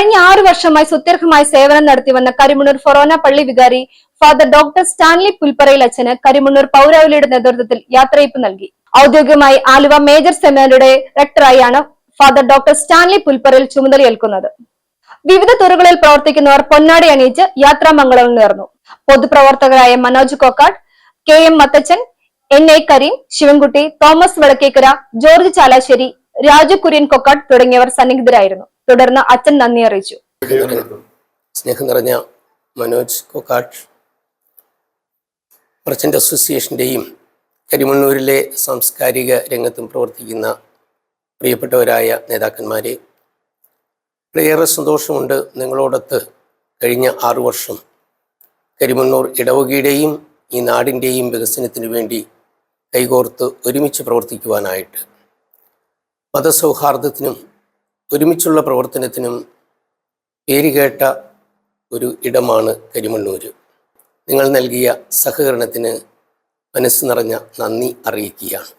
കഴിഞ്ഞ ആറു വർഷമായി സുത്യർഹമായി സേവനം നടത്തിവന്ന കരിമണ്ണൂർ ഫൊറോന പള്ളി വികാരി ഫാദർ ഡോക്ടർ സ്റ്റാൻലി പുൽപ്പറയിൽ അച്ഛന് കരിമണ്ണൂർ പൗരാവലിയുടെ നേതൃത്വത്തിൽ യാത്രയപ്പ് നൽകി. ഔദ്യോഗികമായി ആലുവ മേജർ സെമിനാരിയുടെ റെക്ടറായാണ് ഫാദർ ഡോക്ടർ സ്റ്റാൻലി പുൽപ്പറയിൽ ചുമതലയേൽക്കുന്നത് വിവിധ തുറകളിൽ പ്രവർത്തിക്കുന്നവർ പൊന്നാടി അണിയിച്ച് യാത്രാമംഗളം നേർന്നു. പൊതുപ്രവർത്തകരായ Manoj Kokkad K M Mathachan N A Kareem Sivankutty Thomas Vadakkekara George Chalassery Raju Kurian Kokkad തുടങ്ങിയവർ സന്നിഹിതരായിരുന്നു. തുടർന്ന് അച്ഛൻ നന്ദി അറിയിച്ചു. സ്നേഹം നിറഞ്ഞ മനോജ് കൊക്കാട്ട് മർച്ചന്റ് അസോസിയേഷന്റെയും കരിമണ്ണൂരിലെ സാംസ്കാരിക രംഗത്തും പ്രവർത്തിക്കുന്ന പ്രിയപ്പെട്ടവരായ നേതാക്കന്മാരെ ഏറെ സന്തോഷമുണ്ട് നിങ്ങളോടൊത്ത് കഴിഞ്ഞ ആറു വർഷം കരിമണ്ണൂർ ഇടവകയുടെയും ഈ നാടിന്റെയും വികസനത്തിനു വേണ്ടി കൈകോർത്ത് ഒരുമിച്ച് പ്രവർത്തിക്കുവാനായിട്ട് മതസൗഹാർദ്ദത്തിനും ഒരുമിച്ചുള്ള പ്രവർത്തനത്തിനും പേരുകേട്ട ഒരു ഇടമാണ് കരിമണ്ണൂർ നിങ്ങൾ നൽകിയ സഹകരണത്തിന് മനസ്സ് നിറഞ്ഞ നന്ദി അറിയിക്കുകയാണ്.